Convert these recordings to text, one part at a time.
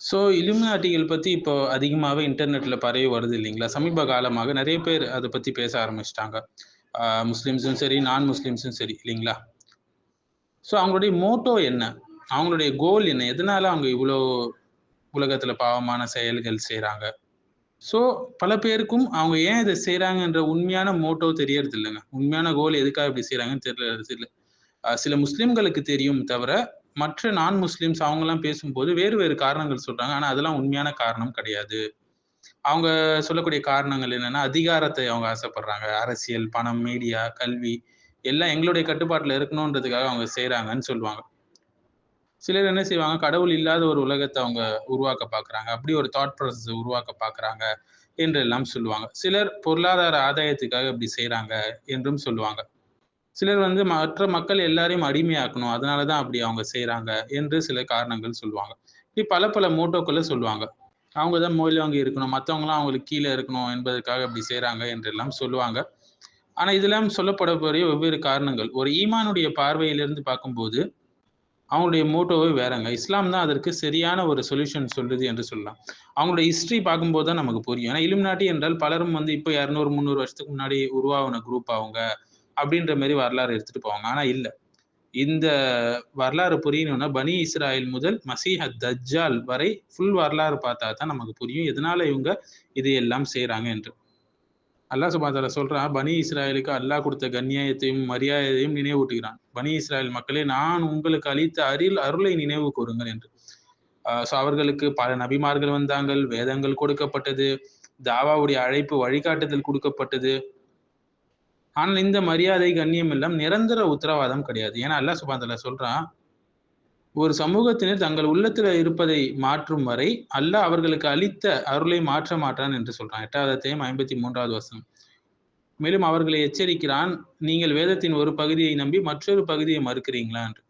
So இலுமினாட்டிகள் பற்றி இப்போ அதிகமாகவே இன்டர்நெட்டில் பரவி வருது இல்லைங்களா? சமீப காலமாக நிறைய பேர் அதை பற்றி பேச ஆரம்பிச்சிட்டாங்க முஸ்லீம்ஸும் சரி, நான் முஸ்லீம்ஸும் சரி இல்லைங்களா? ஸோ அவங்களுடைய மோட்டோ என்ன? அவங்களுடைய கோல் என்ன? எதனால அவங்க இவ்வளோ உலகத்தில் பாவமான செயல்கள் செய்கிறாங்க ஸோ பல பேருக்கும் அவங்க ஏன் இதை செய்கிறாங்கன்ற உண்மையான மோட்டோ தெரியறது இல்லைங்க உண்மையான கோல் எதுக்காக இப்படி செய்கிறாங்கன்னு தெரியல இல்ல. சில முஸ்லீம்களுக்கு தெரியும் தவிர, மற்ற நான் முஸ்லீம்ஸ் அவங்கெல்லாம் பேசும்போது வேறு வேறு காரணங்கள் சொல்கிறாங்க ஆனால் அதெல்லாம் உண்மையான காரணம் கிடையாது. அவங்க சொல்லக்கூடிய காரணங்கள் என்னென்னா அதிகாரத்தை அவங்க ஆசைப்படுறாங்க. அரசியல், பணம், மீடியா, கல்வி எல்லாம் எங்களுடைய கட்டுப்பாட்டில் இருக்கணுன்றதுக்காக அவங்க செய்கிறாங்கன்னு சொல்லுவாங்க. சிலர் என்ன செய்வாங்க, கடவுள் இல்லாத ஒரு உலகத்தை அவங்க உருவாக்க பார்க்குறாங்க. அப்படி ஒரு தாட் ப்ராசஸ உருவாக்க பார்க்குறாங்க என்றெல்லாம் சொல்லுவாங்க. சிலர் பொருளாதார ஆதாயத்துக்காக இப்படி செய்கிறாங்க என்றும் சொல்லுவாங்க. சிலர் வந்து மற்ற மக்கள் எல்லாரையும் அடிமையாக்கணும். அதனால தான் அப்படி அவங்க செய்கிறாங்க என்று சில காரணங்கள் சொல்லுவாங்க. இப்படி பல பல மோட்டோக்கள சொல்லுவாங்க. அவங்க தான் மேல் வாங்கி இருக்கணும். மற்றவங்களாம் அவங்களுக்கு கீழே இருக்கணும் என்பதற்காக இப்படி செய்கிறாங்க என்றெல்லாம் சொல்லுவாங்க. ஆனால் இதெல்லாம் சொல்லப்படக்கூடிய வெவ்வேறு காரணங்கள். ஒரு ஈமானுடைய பார்வையிலிருந்து பார்க்கும்போது, அவங்களுடைய மோட்டோவே வேறங்க. இஸ்லாம் தான் அதற்கு சரியான ஒரு சொல்யூஷன் சொல்லுது என்று சொல்லலாம். அவங்களுடைய ஹிஸ்ட்ரி பார்க்கும்போது தான் நமக்கு புரியும். ஏன்னா இலுமினாட்டி என்றால் பலரும் வந்து இப்போ இரநூறு முந்நூறு வருஷத்துக்கு முன்னாடி உருவாகுன குரூப் அவங்க. அப்படின்ற மாதிரி வரலாறு எடுத்துட்டு போவாங்க. ஆனா இல்ல. இந்த வரலாறு புரியணும்னா பனி இஸ்ராயல் முதல் மசீஹ தஜ்ஜால் வரை ஃபுல் வரலாறு பார்த்தா தான் நமக்கு புரியும். எதனால இவங்க இது எல்லாம் செய்யறாங்க என்று. அல்லாஹ் சுபாத்தால சொல்றான், பனி இஸ்ராயலுக்கு அல்லாஹ் கொடுத்த கண்ணியத்தையும், மரியாதையும் நினைவூட்டுகிறான். பனி இஸ்ராயல் மக்களே நான் உங்களுக்கு அளித்த அருள் அருளை நினைவு கூறுங்கள் என்று. ஸோ அவர்களுக்கு பல நபிமார்கள் வந்தாங்கள், வேதங்கள் கொடுக்கப்பட்டது, தாவாவுடைய அழைப்பு வழிகாட்டுதல் கொடுக்கப்பட்டது ஆனால் இந்த மரியாதை, கண்ணியம் எல்லாம் நிரந்தர உத்தரவாதம் கிடையாது. ஏன்னா அல்லாஹ் சுபாந்தல சொல்றான், ஒரு சமூகத்தினர் தங்கள் உள்ளத்தில் இருப்பதை மாற்றும் வரை, அல்லாஹ் அவர்களுக்கு அளித்த அருளை மாற்ற மாட்டான் என்று சொல்றான். 8வது அத்தியாயம் 53வது வசனம். மேலும் அவர்களை எச்சரிக்கிறான், நீங்கள் வேதத்தின் ஒரு பகுதியை நம்பி மற்றொரு பகுதியை மறுக்கிறீங்களா என்று.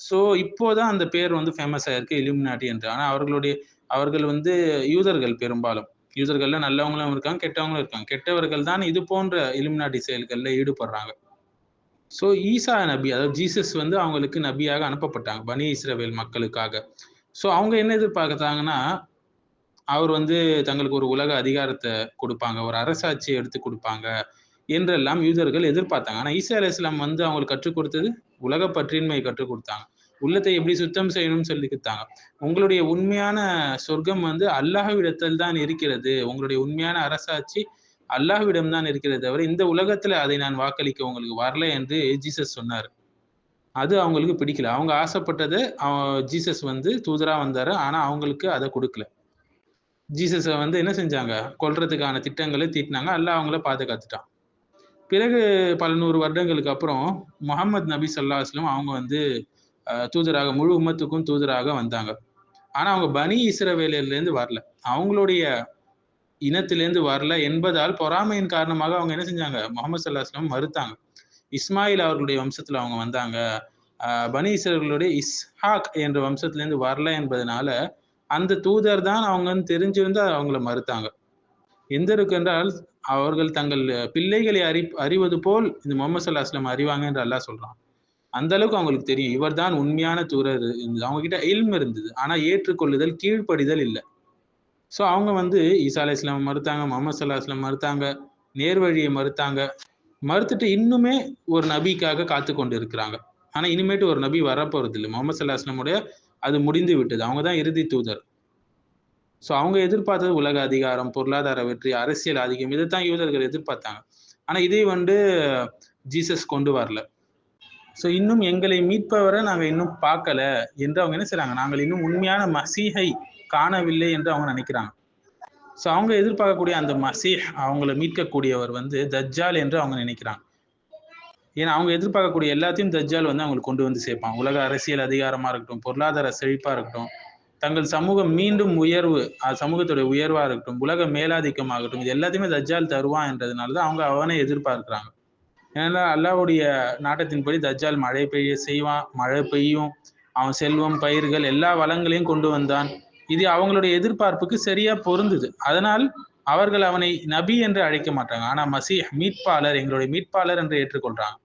ஸோ இப்போ தான் அந்த பேர் வந்து ஃபேமஸ் ஆயிருக்கு இலுமினாட்டி என்று. ஆனால் அவர்களுடைய அவர்கள் வந்து யூதர்கள் பெரும்பாலும். யூசர்களில் நல்லவங்களும் இருக்காங்க, கெட்டவங்களும் இருக்காங்க. கெட்டவர்கள் தான் இது போன்ற இலுமினாட்டி செயல்களில் ஈடுபடுறாங்க. ஸோ ஈசா நபி அதாவது ஜீசஸ் வந்து அவங்களுக்கு நபியாக அனுப்பப்பட்டாங்க. பனி இஸ்ரவேல் மக்களுக்காக. ஸோ அவங்க என்ன எதிர்பார்த்தாங்கன்னா, அவர் வந்து தங்களுக்கு ஒரு உலக அதிகாரத்தை கொடுப்பாங்க ஒரு அரசாட்சியை எடுத்து கொடுப்பாங்க என்றெல்லாம் யூதர்கள் எதிர்பார்த்தாங்க. ஆனால் ஈசா இஸ்லாம் வந்து அவங்களுக்கு கற்றுக் கொடுத்தது உலக பற்றின்மையை கற்றுக் கொடுத்தாங்க உள்ளத்தை எப்படி சுத்தம் செய்யணும்னு சொல்லிக் கொடுத்தாங்க உங்களுடைய உண்மையான சொர்க்கம் வந்து அல்லாஹ்விடத்தில் தான் இருக்கிறது. உங்களுடைய உண்மையான அரசாட்சி அல்லாஹ்விடம் தான் இருக்கிறது தவிர, இந்த உலகத்துல அதை நான் வாக்களிக்க உங்களுக்கு வரல என்று ஜீசஸ் சொன்னார் அது அவங்களுக்கு பிடிக்கல. அவங்க ஆசைப்பட்டது ஜீசஸ் வந்து தூதரா வந்தாரு. ஆனா அவங்களுக்கு அதை கொடுக்கல ஜீசஸை வந்து என்ன செஞ்சாங்க? கொல்றதுக்கான திட்டங்களை தீட்டினாங்க அல்லாஹ் அவங்கள பாதுகாத்துட்டான். பிறகு பல நூறு வருடங்களுக்கு அப்புறம் முஹம்மது நபி ஸல்லல்லாஹு அலைஹி அவங்க வந்து தூதராக முழு உம்மத்துக்கும் தூதராக வந்தாங்க. ஆனா அவங்க பனி இஸ்ரவேலிலிருந்து வரல. அவங்களுடைய இனத்திலேருந்து வரல என்பதால் பொறாமையின் காரணமாக அவங்க என்ன செஞ்சாங்க? முகமது சல்லாஸ்லாம் மறுத்தாங்க. இஸ்மாயில் அவர்களுடைய வம்சத்துல அவங்க வந்தாங்க. பனி இஸ்ரவேலுடைய இஸ்ஹாக் என்ற வம்சத்துலேருந்து வரல என்பதனால, அந்த தூதர் தான் அவங்கன்னு தெரிஞ்சிருந்து அவங்கள மறுத்தாங்க. எந்த அளவுக்கு அவர்கள் தங்கள் பிள்ளைகளை அறி அறிவது போல் இந்த முகமது ஸல்லல்லாஹு அறிவாங்க என்று அல்லாஹ் சொல்றான். அந்த அளவுக்கு அவங்களுக்கு தெரியும். இவர் தான் உண்மையான தூதர் இருந்தது. அவங்க கிட்ட இல்ம் இருந்தது. ஆனா ஏற்றுக்கொள்ளுதல், கீழ்ப்படிதல் இல்லை ஸோ அவங்க வந்து ஈசா அலைஹிஸ்ஸலாம் மறுத்தாங்க, முகமது சல்லா இஸ்லாம் மறுத்தாங்க, நேர்வழியை மறுத்தாங்க. மறுத்துட்டு இன்னுமே ஒரு நபிக்காக காத்து கொண்டு இருக்கிறாங்க. ஆனா இனிமேட்டு ஒரு நபி வரப்போறது இல்லை முகமது சல்லா இஸ்லாமுடைய அது முடிந்து விட்டது. அவங்க தான் இறுதி தூதர். ஸோ அவங்க எதிர்பார்த்தது உலக அதிகாரம், பொருளாதார வெற்றி, அரசியல் ஆதிக்கம் இதைத்தான் யூதர்கள் எதிர்பார்த்தாங்க. ஆனால் இதை வந்து ஜீசஸ் கொண்டு வரல. ஸோ இன்னும் எங்களை மீட்பவரை நாங்கள் இன்னும் பார்க்கல என்று அவங்க என்ன செய்றாங்க? நாங்கள் இன்னும் உண்மையான மசீகை காணவில்லை என்று அவங்க நினைக்கிறாங்க. ஸோ அவங்க எதிர்பார்க்கக்கூடிய அந்த மசீஹ் அவங்கள மீட்கக்கூடியவர் வந்து தஜ்ஜால் என்று அவங்க நினைக்கிறாங்க. ஏன்னா அவங்க எதிர்பார்க்கக்கூடிய எல்லாத்தையும் தஜ்ஜால் வந்து அவங்களுக்கு கொண்டு வந்து சேர்ப்பான். உலக அரசியல் அதிகாரமாக இருக்கட்டும், பொருளாதார செழிப்பாக இருக்கட்டும், தங்கள் சமூகம் மீண்டும் உயர்வு சமூகத்துடைய உயர்வாக இருக்கட்டும், உலக மேலாதிக்கமாகட்டும், இது எல்லாத்தையுமே தஜ்ஜால் தருவான் என்றதுனால தான் அவங்க அவனை எதிர்பார்க்குறாங்க ஏன்னா அல்லாவுடைய நாட்டத்தின்படி தஜ்ஜால் மழை பெய்ய செய்வான், மழை பெய்யும், அவன் செல்வம், பயிர்கள் எல்லா வளங்களையும் கொண்டு வந்தான். இது அவங்களுடைய எதிர்பார்ப்புக்கு சரியா பொருந்துது. அதனால் அவர்கள் அவனை நபி என்று அழைக்க மாட்டாங்க. ஆனா மசீஹ் மீட்பாளர், எங்களுடைய மீட்பாளர் என்று ஏற்றுக்கொள்றாங்க.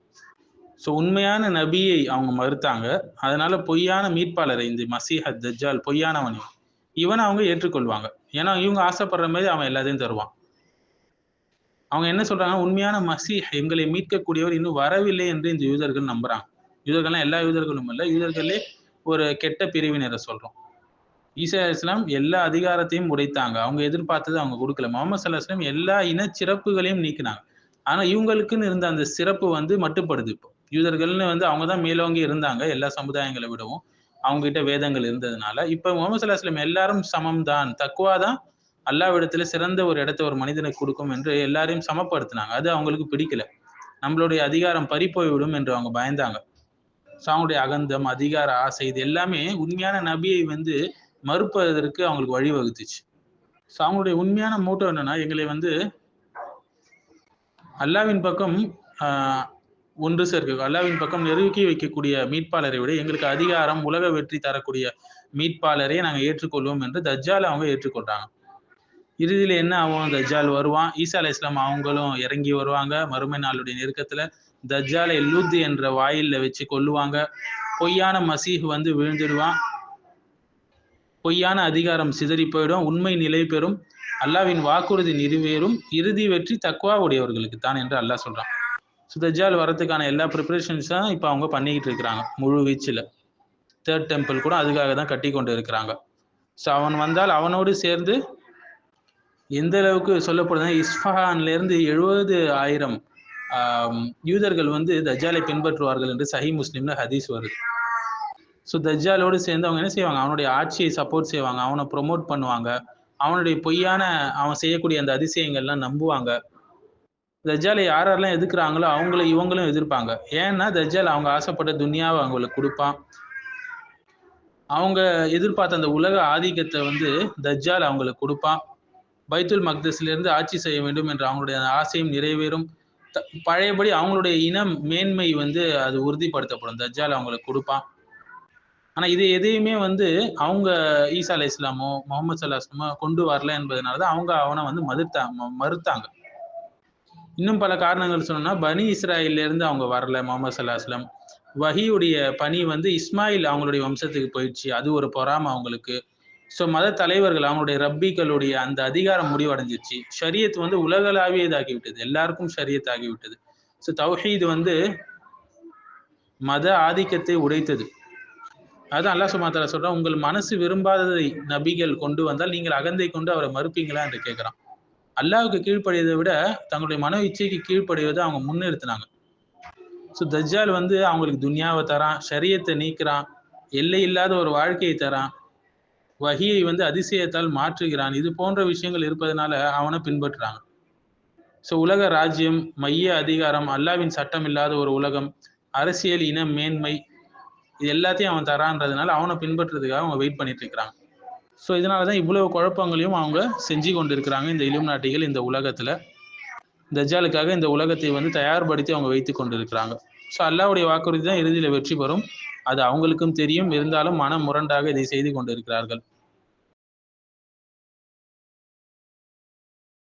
ஸோ உண்மையான நபியை அவங்க மறுத்தாங்க. அதனால பொய்யான மீட்பாளரை இந்த மசீஹத் அத்-தஜ்ஜால் பொய்யானவன் இவன். அவங்க ஏற்றுக்கொள்வாங்க ஏன்னா இவங்க ஆசைப்படுற மாதிரி அவன் எல்லாத்தையும் தருவான் அவங்க என்ன சொல்றாங்க? உண்மையான மசி எங்களை மீட்கக்கூடியவர் இன்னும் வரவில்லை என்று இந்த யூதர்கள் நம்புறாங்க. யூதர்கள்லாம் எல்லா யூதர்களும் இல்லை. யூதர்களே ஒரு கெட்ட பிரிவினரை சொல்றோம். ஈசா இஸ்லாம் எல்லா அதிகாரத்தையும் உடைத்தாங்க. அவங்க எதிர்பார்த்தது அவங்க கொடுக்கல. முகமது சல்லா இஸ்லாம் எல்லா இன சிறப்புகளையும் நீக்கினாங்க. ஆனா இவங்களுக்குன்னு இருந்த அந்த சிறப்பு வந்து மட்டுப்படுது இப்போ. யூதர்கள்னு வந்து அவங்க தான் மேலோங்கி இருந்தாங்க. எல்லா சமுதாயங்களை விடவும் அவங்க கிட்ட வேதங்கள் இருந்ததுனால. இப்ப முகமது சல்லா இஸ்லாம் எல்லாரும் சமம் தான் தக்குவா தான் அல்லாவிடத்துல சிறந்த ஒரு இடத்த ஒரு மனிதனுக்கு கொடுக்கும் என்று எல்லாரையும் சமப்படுத்தினாங்க. அது அவங்களுக்கு பிடிக்கல. நம்மளுடைய அதிகாரம் பறி போய்விடும் என்று அவங்க பயந்தாங்க. ஸோ அவங்களுடைய அகந்தம் அதிகார ஆசை இது எல்லாமே உண்மையான நபியை வந்து மறுப்பதற்கு அவங்களுக்கு வழிவகுத்துச்சு. ஸோ அவங்களுடைய உண்மையான மூட்டம் என்னன்னா எங்களை வந்து அல்லாவின் பக்கம் ஆஹ், ஒன்று சேர்க்க அல்லாவின் பக்கம் நெருக்கி வைக்கக்கூடிய மீட்பாளரை விட எங்களுக்கு அதிகாரம் உலக வெற்றி தரக்கூடிய மீட்பாளரை நாங்கள் ஏற்றுக்கொள்வோம் என்று தஜ்ஜால அவங்க ஏற்றுக்கொண்டாங்க. இறுதியில் என்ன ஆகும்? தஜ்ஜால் வருவான். ஈசா அலி இஸ்லாம் அவங்களும் இறங்கி வருவாங்க. மறுமை நாளுடைய நெருக்கத்தில் தஜ்ஜாலை லூத் என்ற வாயிலில் வச்சு கொல்லுவாங்க. பொய்யான மசீஹ் வந்து விழுந்துடுவான். பொய்யான அதிகாரம் சிதறி போயிடும். உண்மை நிலை பெறும். அல்லாவின் வாக்குறுதி நிறைவேறும். இறுதி வெற்றி தக்குவா உடையவர்களுக்கு தான் என்று அல்லாஹ் சொல்கிறான் ஸோ தஜ்ஜால் வரதுக்கான எல்லா ப்ரிப்பரேஷன்ஸும் இப்போ அவங்க பண்ணிக்கிட்டு இருக்கிறாங்க. முழு வீச்சில். தேர்ட் டெம்பிள் கூட அதுக்காக தான் கட்டி கொண்டு இருக்கிறாங்க. ஸோ அவன் வந்தால் அவனோடு சேர்ந்து எந்த அளவுக்கு சொல்லப்படுதுன்னா இஸ்ஃபஹான்லேருந்து எழுபது ஆயிரம் யூதர்கள் வந்து தஜ்ஜாலை பின்பற்றுவார்கள் என்று சஹி முஸ்லிம்ல ஹதீஸ் வருது. ஸோ தஜ்ஜாலோடு சேர்ந்து அவங்க என்ன செய்வாங்க? அவனுடைய ஆட்சியை சப்போர்ட் செய்வாங்க. அவனை ப்ரொமோட் பண்ணுவாங்க. அவனுடைய பொய்யான அவன் செய்யக்கூடிய அந்த அதிசயங்கள்லாம் நம்புவாங்க. தஜ்ஜாலை யார் யாரெல்லாம் எதிர்க்கிறாங்களோ அவங்கள இவங்களும் எதிர்ப்பாங்க. ஏன்னா தஜ்ஜால் அவங்க ஆசைப்பட்ட துனியாவை அவங்களுக்கு கொடுப்பான். அவங்க எதிர்பார்த்த அந்த உலக ஆதிக்கத்தை வந்து தஜ்ஜால் அவங்களுக்கு கொடுப்பான். பைத்துல் மக்தஸிலிருந்து ஆட்சி செய்ய வேண்டும் என்ற அவங்களுடைய ஆசையும் நிறைவேறும். த- பழையபடி அவங்களுடைய இனம் மேன்மை வந்து அது உறுதிப்படுத்தப்படும். தஜ்ஜால் அவங்களுக்கு கொடுப்பான். ஆனா இது எதையுமே வந்து அவங்க ஈசா அலை இஸ்லாமோ முகமது சல்லா இஸ்லாமோ கொண்டு வரல என்பதனாலதான் அவங்க அவனை வந்து மறுத்தாங்க மறுத்தாங்க. இன்னும் பல காரணங்கள் சொன்னோம்னா பனி இஸ்ராயிலேருந்து அவங்க வரல முகமது சல்லா இஸ்லாம் வஹியுடைய பணி வந்து இஸ்மாயில் அவங்களுடைய வம்சத்துக்கு போயிடுச்சு. அது ஒரு பொறாம அவங்களுக்கு. ஸோ மத தலைவர்கள் அவங்களுடைய ரப்பிகளுடைய அந்த அதிகாரம் முடிவடைஞ்சிச்சு. ஷரியத் வந்து உலகளாவியதாகி விட்டது எல்லாருக்கும் ஷரியத் ஆகி விட்டது ஸோ தௌஹீத் வந்து மத ஆதிக்கத்தை உடைத்தது. அதுதான் அல்லாஹ் சுமாத்தால சொல்றான் உங்கள் மனசு விரும்பாததை நபிகள் கொண்டு வந்தால் நீங்கள் அகந்தை கொண்டு அவரை மறுப்பீங்களா? என்று கேட்கிறான். அல்லாவுக்கு கீழ்ப்படியதை விட தங்களுடைய மன இச்சைக்கு கீழ்ப்படிவதை அவங்க முன்னிறுத்தினாங்க. ஸோ தஜ்ஜால் வந்து அவங்களுக்கு துன்யாவை தரான் ஷரியத்தை நீக்கிறான் எல்லை இல்லாத ஒரு வாழ்க்கையை தரான். வகியை வந்து அதிசயத்தால் மாற்றுகிறான். இது போன்ற விஷயங்கள் இருப்பதனால அவனை பின்பற்றுறாங்க ஸோ உலக ராஜ்யம் மைய அதிகாரம் அல்லாவின் சட்டம் இல்லாத ஒரு உலகம் அரசியல் இன மேன்மை இது எல்லாத்தையும் அவன் தரான்றதுனால அவனை பின்பற்றுறதுக்காக அவங்க வெயிட் பண்ணிட்டு இருக்கிறாங்க. ஸோ இதனால தான் இவ்வளவு குழப்பங்களையும் அவங்க செஞ்சு கொண்டு இருக்கிறாங்க இந்த இலும் நாட்டிகள் இந்த உலகத்தில். தஜ்ஜாலுக்காக இந்த உலகத்தை வந்து தயார்படுத்தி அவங்க வைத்து கொண்டு இருக்கிறாங்க ஸோ அல்லாவுடைய வாக்குறுதி தான் இறுதியில் வெற்றி பெறும். அது அவங்களுக்கும் தெரியும். இருந்தாலும் மனம் முரண்டாக இதை செய்து கொண்டு இருக்கிறார்கள்